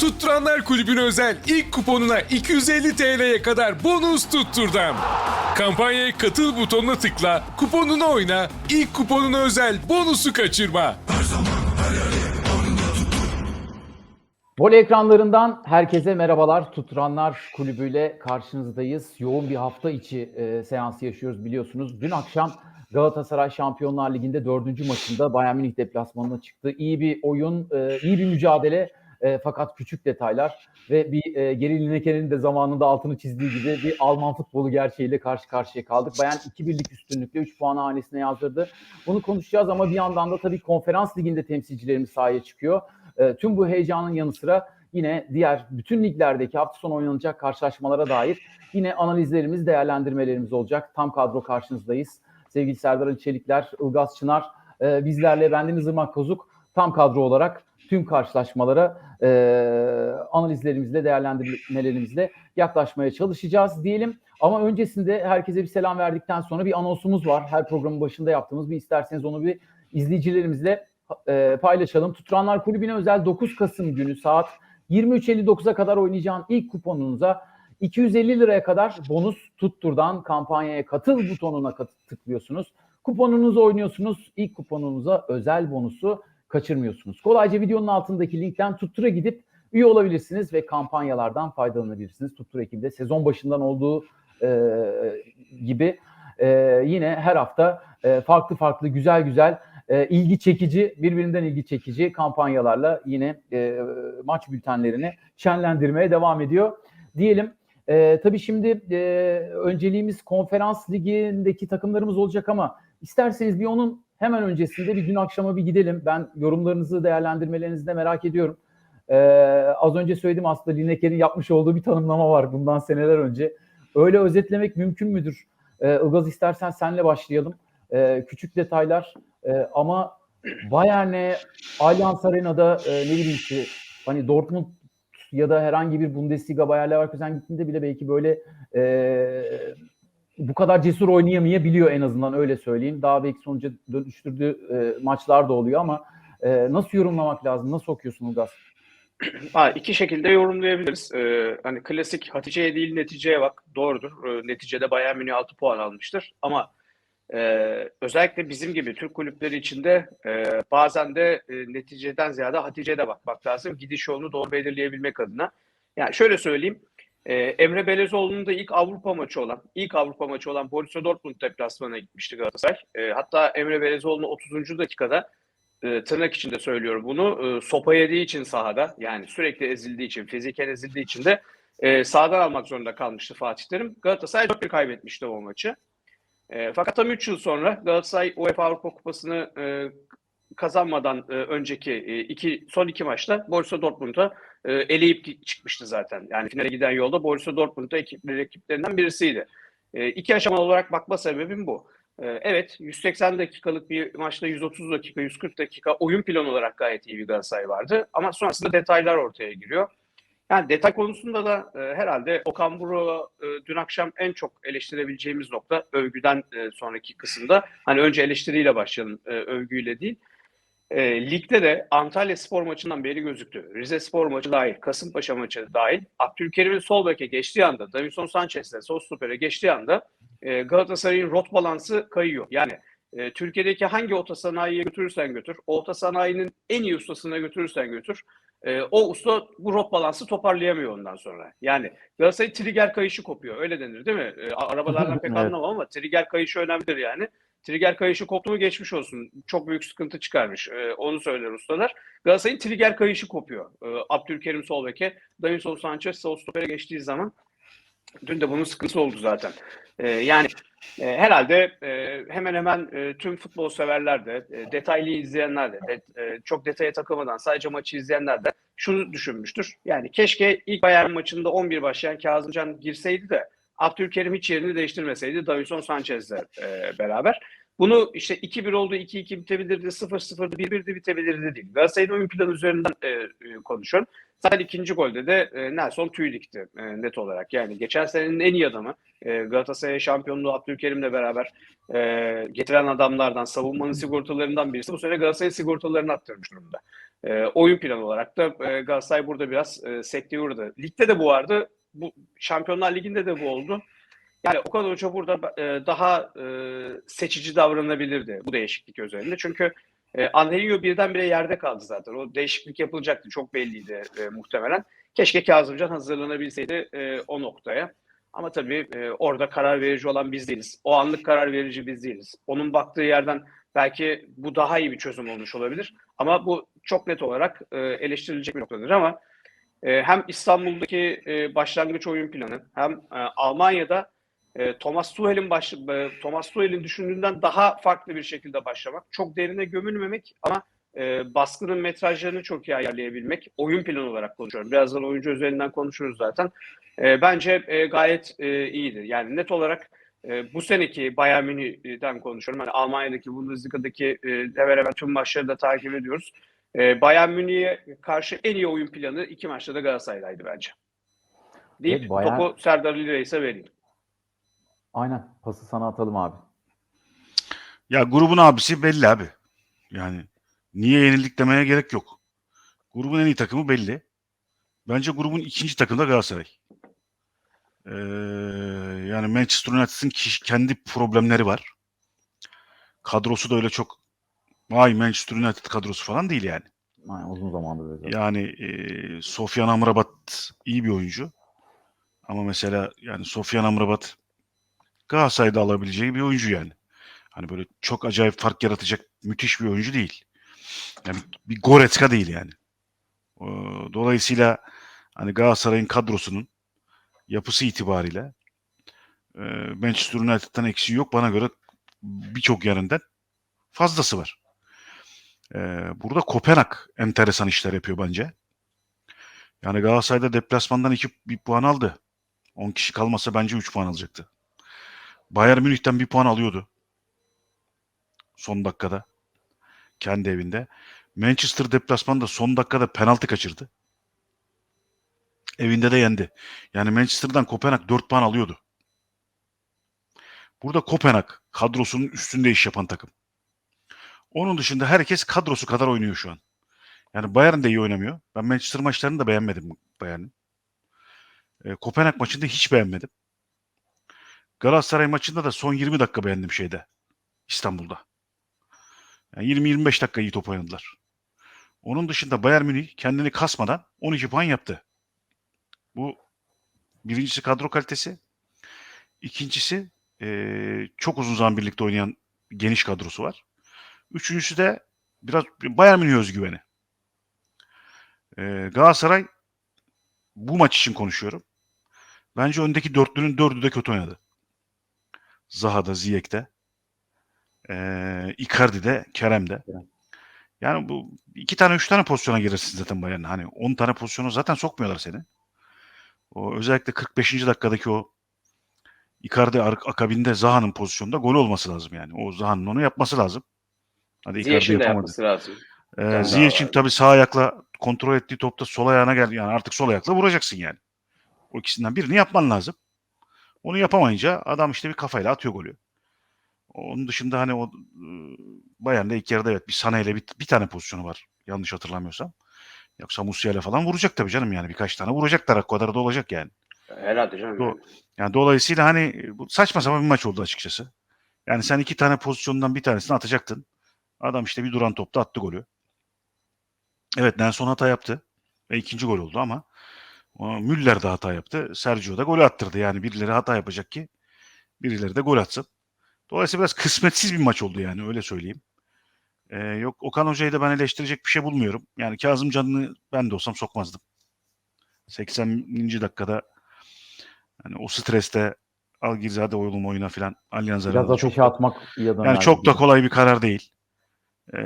Tutturanlar Kulübü'ne özel ilk kuponuna 250 TL'ye kadar bonus tutturdam. Kampanyaya katıl butonuna tıkla, kuponunu oyna, ilk kuponuna özel bonusu kaçırma. Voley ekranlarından herkese merhabalar. Tutranlar Kulübü'yle karşınızdayız. Yoğun bir hafta içi e, seansı yaşıyoruz biliyorsunuz. Dün akşam Galatasaray Şampiyonlar Ligi'nde dördüncü maçında Bayern Münih deplasmanına çıktı. İyi bir oyun, e, iyi bir mücadele e, fakat küçük detaylar ve bir e, Geri Lineker'in de zamanında altını çizdiği gibi bir Alman futbolu gerçeğiyle karşı karşıya kaldık. Bayern 2-1'lik üstünlükle 3 puanı hanesine yazdırdı. Bunu konuşacağız ama bir yandan da tabii konferans liginde temsilcilerimiz sahaya çıkıyor. E, tüm bu heyecanın yanı sıra yine diğer bütün liglerdeki hafta sonu oynanacak karşılaşmalara dair yine analizlerimiz, değerlendirmelerimiz olacak. Tam kadro karşınızdayız. Sevgili Serdar Ali Çelikler, Ilgaz Çınar, e, bizlerle bendeniz Irmak Kozuk tam kadro olarak tüm karşılaşmalara e, analizlerimizle, değerlendirmelerimizle yaklaşmaya çalışacağız diyelim. Ama öncesinde herkese bir selam verdikten sonra bir anonsumuz var. Her programın başında yaptığımız bir isterseniz onu bir izleyicilerimizle e, paylaşalım. Tutranlar Kulübü'ne özel 9 Kasım günü saat 23.59'a kadar oynayacağın ilk kuponunuza 250 liraya kadar bonus tutturdan kampanyaya katıl butonuna tıklıyorsunuz. Kuponunuzu oynuyorsunuz. İlk kuponunuza özel bonusu kaçırmıyorsunuz. Kolayca videonun altındaki linkten tuttura gidip üye olabilirsiniz ve kampanyalardan faydalanabilirsiniz. Tuttur ekibi de sezon başından olduğu e, gibi e, yine her hafta e, farklı farklı güzel güzel e, ilgi çekici, birbirinden ilgi çekici kampanyalarla yine e, maç bültenlerini şenlendirmeye devam ediyor. Diyelim e, tabii şimdi e, önceliğimiz konferans ligindeki takımlarımız olacak ama isterseniz bir onun hemen öncesinde bir dün akşama bir gidelim. Ben yorumlarınızı, değerlendirmelerinizi de merak ediyorum. E, az önce söyledim aslında Lineker'in yapmış olduğu bir tanımlama var bundan seneler önce. Öyle özetlemek mümkün müdür? E, Ilgaz istersen senle başlayalım. E, küçük detaylar e, ama Bayern'e Allianz Arena'da e, ne bileyim işte hani Dortmund ya da herhangi bir Bundesliga Bayer Leverkusen gittiğinde bile belki böyle e, bu kadar cesur oynayamayabiliyor en azından öyle söyleyeyim. Daha belki sonuca dönüştürdüğü e, maçlar da oluyor ama e, nasıl yorumlamak lazım? Nasıl okuyorsun Ilgaz? Ha, iki şekilde yorumlayabiliriz. Ee, hani klasik Hatice'ye değil neticeye bak. Doğrudur. Ee, neticede Bayern Münih 6 puan almıştır. Ama e, özellikle bizim gibi Türk kulüpleri içinde e, bazen de e, neticeden ziyade Hatice'ye de bakmak lazım. Gidiş yolunu doğru belirleyebilmek adına. Yani şöyle söyleyeyim. E, Emre Belezoğlu'nun da ilk Avrupa maçı olan, ilk Avrupa maçı olan Borussia Dortmund deplasmanına gitmişti Galatasaray. E, hatta Emre Belezoğlu'nu 30. dakikada e, tırnak içinde söylüyorum bunu. E, sopa yediği için sahada yani sürekli ezildiği için, fiziken ezildiği için de e, sahadan almak zorunda kalmıştı Fatih Terim. Galatasaray 4-1 kaybetmişti o maçı. E, fakat tam 3 yıl sonra Galatasaray UEFA Avrupa Kupası'nı e, kazanmadan e, önceki e, iki son iki maçta Borussia Dortmund'a e, eleyip çıkmıştı zaten. Yani finale giden yolda Borussia Dortmund'a ekipleri ekiplerinden birisiydi. E, iki aşamalı olarak bakma sebebim bu. Ee, Evet, 180 dakikalık bir maçta 130 dakika, 140 dakika oyun planı olarak gayet iyi bir Galatasaray vardı. Ama sonrasında detaylar ortaya giriyor. Yani detay konusunda da e, herhalde Okan Buruk'u e, dün akşam en çok eleştirebileceğimiz nokta övgüden e, sonraki kısımda. Hani önce eleştiriyle başlayalım, e, övgüyle değil. E, ligde de Antalya Spor maçından beri gözüktü. Rize Spor maçı dahil, Kasımpaşa maçı dahil. Abdülkerim'in sol beke geçtiği anda, Davinson Sanchez'le sol stopere geçtiği anda e, Galatasaray'ın rot balansı kayıyor. Yani e, Türkiye'deki hangi otosanayiye götürürsen götür, o otosanayinin en iyi ustasına götürürsen götür, e, o usta bu rot balansı toparlayamıyor ondan sonra. Yani Galatasaray trigger kayışı kopuyor. Öyle denir değil mi? E, arabalardan pek Evet. anlamam ama trigger kayışı önemlidir yani. Trigger kayışı koptu mu geçmiş olsun. Çok büyük sıkıntı çıkarmış. E, onu söyler ustalar. Galatasaray'ın trigger kayışı kopuyor. E, Abdülkerim sol beke, Davinson Sanchez sol stopere geçtiği zaman Dün de bunun sıkıntısı oldu zaten. Ee, yani e, herhalde e, hemen hemen e, tüm futbol severler de, e, detaylı izleyenler de, de- e, çok detaya takılmadan sadece maçı izleyenler de şunu düşünmüştür. Yani keşke ilk Bayern maçında 11 başlayan Kazımcan girseydi de Abdülkerim hiç yerini değiştirmeseydi Davinson Sanchez'le e, beraber. Bunu işte 2-1 oldu, 2-2 bitebilirdi, 0-0'dı, 1-1'di bitebilirdi değil. Galatasaray'ın oyun planı üzerinden e, e, konuşuyorum. Zaten ikinci golde de e, Nelson tüy dikti e, net olarak. Yani geçen senenin en iyi adamı e, Galatasaray'a şampiyonluğu Abdülkerim'le beraber e, getiren adamlardan, savunmanın sigortalarından birisi. Bu sene Galatasaray'ın sigortalarını attırmış durumda. E, oyun planı olarak da e, Galatasaray burada biraz e, sekteye uğradı. Ligde de bu vardı. Bu Şampiyonlar Ligi'nde de bu oldu. Yani Okan Hoca burada e, daha e, seçici davranabilirdi bu değişiklik özelinde. Çünkü e, Angelino birdenbire yerde kaldı zaten. O değişiklik yapılacaktı. Çok belliydi e, muhtemelen. Keşke Kazımcan hazırlanabilseydi e, o noktaya. Ama tabii e, orada karar verici olan biz değiliz. O anlık karar verici biz değiliz. Onun baktığı yerden belki bu daha iyi bir çözüm olmuş olabilir. Ama bu çok net olarak e, eleştirilecek bir noktadır ama hem İstanbul'daki e, başlangıç oyun planı hem e, Almanya'da e, Thomas Tuchel'in baş, Thomas Tuchel'in düşündüğünden daha farklı bir şekilde başlamak, çok derine gömülmemek ama baskının metrajlarını çok iyi ayarlayabilmek, oyun planı olarak konuşuyorum. Birazdan oyuncu üzerinden konuşuruz zaten. Bence gayet iyiydi. Yani net olarak bu seneki Bayern Münih'den konuşuyorum. Hani Almanya'daki Bundesliga'daki hemen hemen tüm maçları da takip ediyoruz. E, Bayern Münih'e karşı en iyi oyun planı iki maçta da Galatasaray'daydı bence. Deyip Evet, Bayern- topu Serdar Ali Reis'e vereyim. Aynen. Pası sana atalım abi. Ya grubun abisi belli abi. Yani niye yenildik demeye gerek yok. Grubun en iyi takımı belli. Bence grubun ikinci takımı da Galatasaray. Ee, yani Manchester United'ın kendi problemleri var. Kadrosu da öyle çok vay Manchester United kadrosu falan değil yani. Aynen, uzun zamandır zaten. Yani e, Sofyan Amrabat iyi bir oyuncu. Ama mesela yani Sofyan Amrabat Galatasaray'da alabileceği bir oyuncu yani. Hani böyle çok acayip fark yaratacak müthiş bir oyuncu değil. Yani bir Goretzka değil yani. Ee, Dolayısıyla hani Galatasaray'ın kadrosunun yapısı itibariyle e, Manchester United'dan eksiği yok. Bana göre birçok yerinden fazlası var. Ee, burada Kopenhag enteresan işler yapıyor bence. Yani Galatasaray'da deplasmandan 2 bir puan aldı. 10 kişi kalmasa bence 3 puan alacaktı. Bayern Münih'ten bir puan alıyordu. Son dakikada. Kendi evinde. Manchester deplasmanda son dakikada penaltı kaçırdı. Evinde de yendi. Yani Manchester'dan Kopenhag 4 puan alıyordu. Burada Kopenhag kadrosunun üstünde iş yapan takım. Onun dışında herkes kadrosu kadar oynuyor şu an. Yani Bayern de iyi oynamıyor. Ben Manchester maçlarını da beğenmedim Bayern'in. E, Kopenhag maçında hiç beğenmedim. Galatasaray maçında da son 20 dakika beğendim şeyde. İstanbul'da. Yani 20-25 dakika iyi top oynadılar. Onun dışında Bayern Münih kendini kasmadan 12 puan yaptı. Bu birincisi kadro kalitesi. İkincisi eee, çok uzun zaman birlikte oynayan geniş kadrosu var. Üçüncüsü de biraz Bayern Münih özgüveni. Eee, Galatasaray bu maç için konuşuyorum. Bence öndeki dörtlünün dördü de kötü oynadı. Zaha'da, Ziyek'te, eee Icardi'de, Kerem'de. Kerem. Yani bu iki tane, üç tane pozisyona girersin zaten Bayern. Hani 10 tane pozisyona zaten sokmuyorlar seni. O özellikle 45. dakikadaki o Icardi ar- akabinde Zaha'nın pozisyonunda gol olması lazım yani. O Zaha'nın onu yapması lazım. Hadi Icardi yapamadı. lazım. Ee, Ziyech'in tabii sağ ayakla kontrol ettiği topta sol ayağına gel yani artık sol ayakla vuracaksın yani. O ikisinden birini yapman lazım. Onu yapamayınca adam işte bir kafayla atıyor golü. Onun dışında hani o ıı, Bayern'de ilk yarıda evet bir Sané ile bir, bir tane pozisyonu var. Yanlış hatırlamıyorsam. Yoksa Musiala falan vuracak tabii canım yani birkaç tane vuracaklar o kadar da olacak yani. Herhalde canım. Do- Yani dolayısıyla hani bu saçma sapan bir maç oldu açıkçası. Yani sen iki tane pozisyondan bir tanesini atacaktın. Adam işte bir duran topta attı golü. Evet Nelson hata yaptı. Ve ikinci gol oldu ama Müller de hata yaptı. Sergio da gol attırdı. Yani birileri hata yapacak ki birileri de gol atsın. Dolayısıyla biraz kısmetsiz bir maç oldu yani öyle söyleyeyim. Ee, yok Okan Hoca'yı da ben eleştirecek bir şey bulmuyorum. Yani Kazım Can'ını ben de olsam sokmazdım. 80. dakikada hani o streste al gir hadi oğlum oyuna filan Allianz Biraz Arena'da çok ateşe atmak ya da yani çok da kolay bir karar değil. Ee,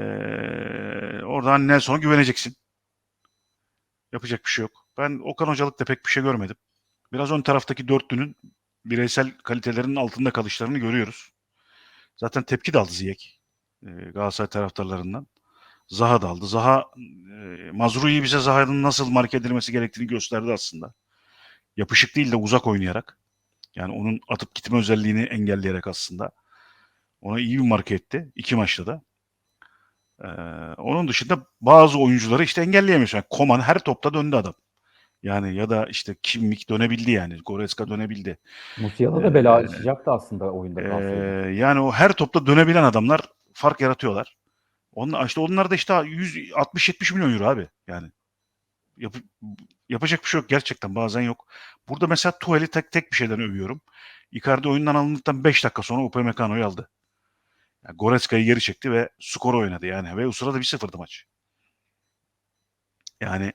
orada hani Nelson'a güveneceksin. Yapacak bir şey yok. Ben Okan Hocalık'ta pek bir şey görmedim. Biraz ön taraftaki dörtlünün bireysel kalitelerinin altında kalışlarını görüyoruz. Zaten tepki de aldı Ziyech. Ee, Galatasaray taraftarlarından. Zaha da aldı. Zaha e, Mazrui'yi bize Zaha'nın nasıl marke edilmesi gerektiğini gösterdi aslında. Yapışık değil de uzak oynayarak. Yani onun atıp gitme özelliğini engelleyerek aslında. Ona iyi bir marka etti. iki maçta da. Ee, onun dışında bazı oyuncuları işte engelleyemiyorsun. Yani Koman her topta döndü adam. Yani ya da işte Kimmich dönebildi yani. Goretzka dönebildi. Musiala da bela Ee, açacaktı aslında oyunda kalsaydı. yani o her topta dönebilen adamlar fark yaratıyorlar. Onlar, işte onlar da işte 160-70 milyon euro abi. Yani Yap- yapacak bir şey yok gerçekten bazen yok. Burada mesela Tuhel'i tek tek bir şeyden övüyorum. Icardi oyundan alındıktan 5 dakika sonra Upamecano'yu aldı. Yani Goretzka'yı geri çekti ve skoru oynadı yani. Ve o sırada 1-0'dı maç. Yani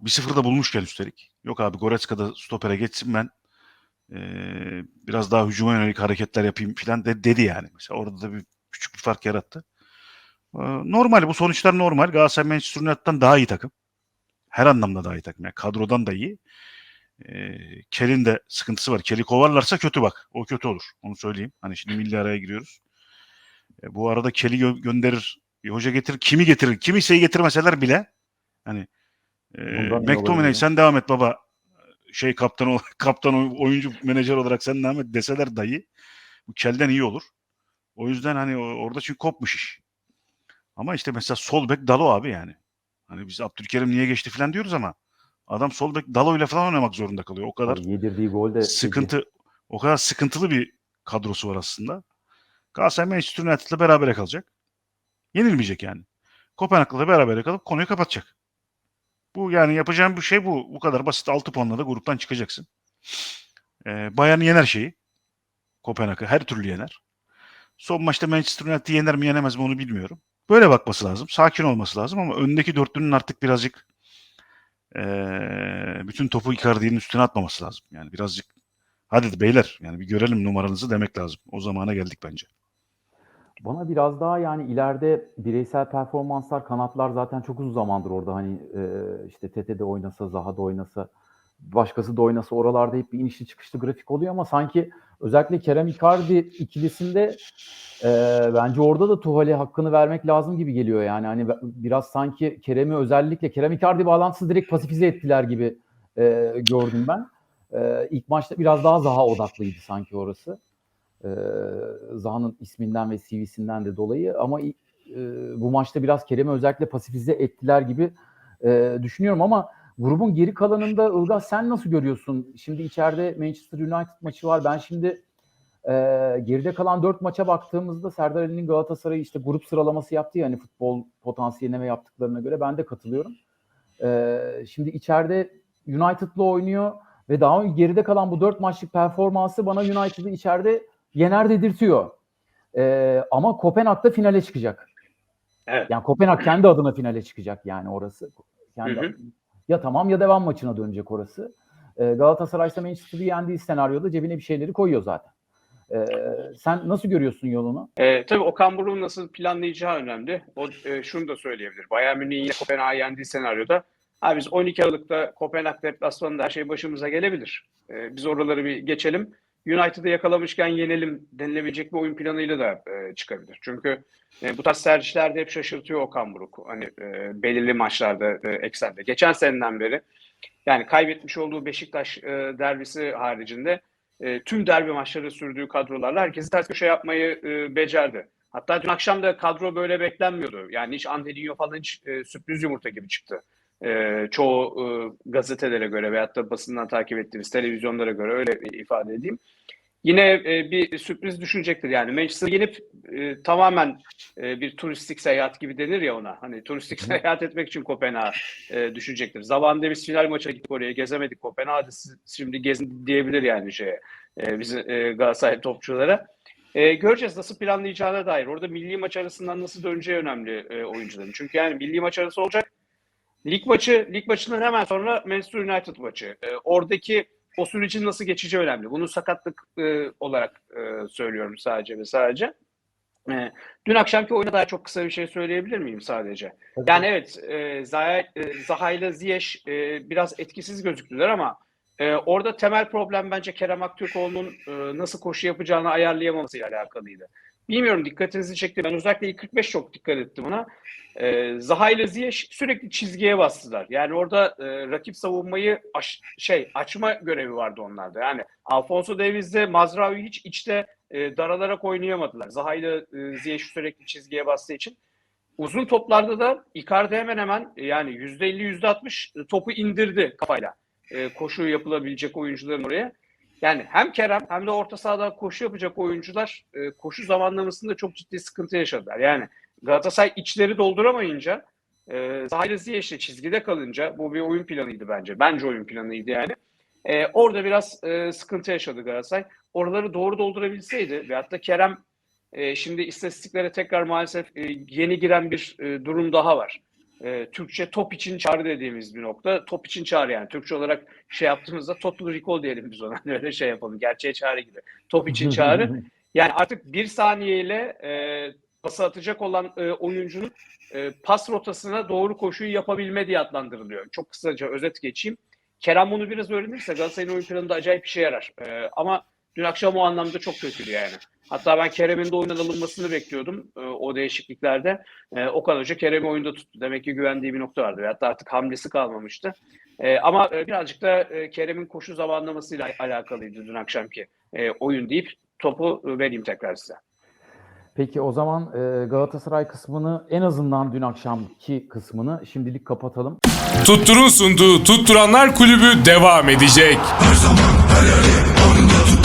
1-0'da bulmuşken üstelik. Yok abi Goretzka da stopere geçsin ben eee, biraz daha hücuma yönelik hareketler yapayım falan de, dedi yani. Mesela orada da bir küçük bir fark yarattı. Ee, normal bu sonuçlar normal. Galatasaray Manchester United'dan daha iyi takım. Her anlamda daha iyi takım. Yani kadrodan da iyi. Ee, Kel'in de sıkıntısı var. Kel'i kovarlarsa kötü bak. O kötü olur. Onu söyleyeyim. Hani şimdi milli araya giriyoruz. E, bu arada Kel'i gö- gönderir. Bir hoca getirir. Kimi getirir? Kimiseyi getirmeseler bile hani e, McTominay sen devam et baba. Şey kaptan ol- kaptan oy- oyuncu menajer olarak sen devam et deseler dahi bu Kel'den iyi olur. O yüzden hani orada çünkü kopmuş iş. Ama işte mesela sol bek Dalo abi yani. Hani biz Abdülkerim niye geçti falan diyoruz ama adam sol bek Dalo ile falan oynamak zorunda kalıyor. O kadar Tabii yedirdiği gol de sıkıntı o kadar sıkıntılı bir kadrosu var aslında. Galatasaray Manchester United'la berabere kalacak. Yenilmeyecek yani. Kopenhag'la da berabere kalıp konuyu kapatacak. Bu yani yapacağım bir şey bu. Bu kadar basit. 6 puanla da gruptan çıkacaksın. Ee, Bayern yener şeyi. Kopenhag'ı her türlü yener. Son maçta Manchester United'i yener mi yenemez mi onu bilmiyorum. Böyle bakması lazım. Sakin olması lazım ama öndeki dörtlünün artık birazcık eee, bütün topu Icardi'nin üstüne atmaması lazım. Yani birazcık hadi beyler yani bir görelim numaranızı demek lazım. O zamana geldik bence. Bana biraz daha yani ileride bireysel performanslar, kanatlar zaten çok uzun zamandır orada hani e, işte Tete'de oynasa, Zaha'da oynasa, başkası da oynasa oralarda hep bir inişli çıkışlı grafik oluyor ama sanki özellikle Kerem Icardi ikilisinde e, bence orada da Tuhal'e hakkını vermek lazım gibi geliyor yani hani biraz sanki Kerem'i özellikle Kerem Icardi bağlantısı direkt pasifize ettiler gibi e, gördüm ben. E, ilk maçta biraz daha Zaha odaklıydı sanki orası. Ee, Zaha'nın isminden ve CV'sinden de dolayı ama e, bu maçta biraz Kerem'i özellikle pasifize ettiler gibi e, düşünüyorum ama grubun geri kalanında Ilgaz sen nasıl görüyorsun? Şimdi içeride Manchester United maçı var. Ben şimdi e, geride kalan dört maça baktığımızda Serdar Ali'nin Galatasaray'ı işte grup sıralaması yaptı ya hani futbol potansiyeline ve yaptıklarına göre ben de katılıyorum. E, şimdi içeride United'la oynuyor ve daha geride kalan bu dört maçlık performansı bana United'ı içeride yener dedirtiyor. Ee, ama Kopenhag'da finale çıkacak. Evet. Yani Kopenhag kendi adına finale çıkacak yani orası. Kendi Hı hı. Ya tamam ya devam maçına dönecek orası. Ee, Galatasaray ise Manchester'ı yendiği senaryoda cebine bir şeyleri koyuyor zaten. Ee, sen nasıl görüyorsun yolunu? E, tabii Okan Buruk'un nasıl planlayacağı önemli. O e, şunu da söyleyebilir. Bayern Münih'in yine Kopenhag'ı yendiği senaryoda ha biz 12 Aralık'ta Kopenhag deplasmanında her şey başımıza gelebilir. E, biz oraları bir geçelim. United'ı yakalamışken yenelim denilebilecek bir oyun planıyla da e, çıkabilir. Çünkü e, bu tarz tercihler de hep şaşırtıyor Okan Buruk. Hani e, belirli maçlarda e, eksende. Geçen seneden beri yani kaybetmiş olduğu Beşiktaş e, derbisi haricinde e, tüm derbi maçları sürdüğü kadrolarla herkesi ters köşe yapmayı e, becerdi. Hatta dün akşam da kadro böyle beklenmiyordu. Yani hiç Angelinho falan hiç e, sürpriz yumurta gibi çıktı. E, çoğu e, gazetelere göre veyahut da basından takip ettiğimiz televizyonlara göre öyle ifade edeyim. Yine e, bir sürpriz düşünecektir. Yani Manchester yenip e, tamamen e, bir turistik seyahat gibi denir ya ona. Hani turistik seyahat etmek için Kopenhag'a e, düşecektir. Zamanında biz final maça gittik oraya gezemedik Kopenhag'da şimdi gezin diyebilir yani şeye e, bizim e, Galatasaray topçulara. E, göreceğiz nasıl planlayacağına dair. Orada milli maç arasından nasıl döneceği önemli e, oyuncuların. Çünkü yani milli maç arası olacak. Lig maçı, lig maçından hemen sonra Manchester United maçı. E, oradaki o sürecin nasıl geçeceği önemli. Bunu sakatlık e, olarak e, söylüyorum sadece ve sadece. E, dün akşamki oyuna dair çok kısa bir şey söyleyebilir miyim sadece? Yani evet e, Zaha, e, Zaha ile Ziyech e, biraz etkisiz gözüktüler ama e, orada temel problem bence Kerem Aktürkoğlu'nun e, nasıl koşu yapacağını ayarlayamamasıyla alakalıydı. Bilmiyorum dikkatinizi çekti. Ben özellikle ilk 45 çok dikkat ettim ona. E, Zaha ile Ziyech sürekli çizgiye bastılar. Yani orada e, rakip savunmayı aş, şey açma görevi vardı onlarda. Yani Alfonso Davies'de Mazraoui hiç içte e, daralarak oynayamadılar. Zaha ile e, Ziyech sürekli çizgiye bastığı için. uzun toplarda da Icardi hemen hemen e, yani %50 %60 topu indirdi kafayla. E, koşu yapılabilecek oyuncuların oraya. Yani hem Kerem hem de orta sahada koşu yapacak oyuncular e, koşu zamanlamasında çok ciddi sıkıntı yaşadılar. Yani Galatasaray içleri dolduramayınca e, sahile Ziyech'le çizgide kalınca bu bir oyun planıydı bence. Bence oyun planıydı yani. E, orada biraz e, sıkıntı yaşadı Galatasaray. Oraları doğru doldurabilseydi ve hatta Kerem e, şimdi istatistiklere tekrar maalesef e, yeni giren bir e, durum daha var. E, Türkçe top için çağrı dediğimiz bir nokta. Top için çağrı yani. Türkçe olarak şey yaptığımızda total recall diyelim biz ona. Öyle şey yapalım. Gerçeğe çağrı gibi. Top için çağrı. Yani artık bir saniyeyle e, pası atacak olan e, oyuncunun e, pas rotasına doğru koşuyu yapabilme diye adlandırılıyor. Çok kısaca özet geçeyim. Kerem bunu biraz öğrenirse Galatasaray'ın oyun planında acayip işe yarar. E, ama dün akşam o anlamda çok kötüydü yani. Hatta ben Kerem'in de oyundan alınmasını bekliyordum e, o değişikliklerde. E, Okan Hoca Kerem'i oyunda tuttu. Demek ki güvendiği bir nokta vardı. Ve hatta artık hamlesi kalmamıştı. E, ama e, birazcık da e, Kerem'in koşu zamanlamasıyla alakalıydı dün akşamki e, oyun deyip topu e, vereyim tekrar size. Peki o zaman e, Galatasaray kısmını en azından dün akşamki kısmını şimdilik kapatalım. Tuttur'un sunduğu Tutturanlar Kulübü devam edecek. Her zaman her yerde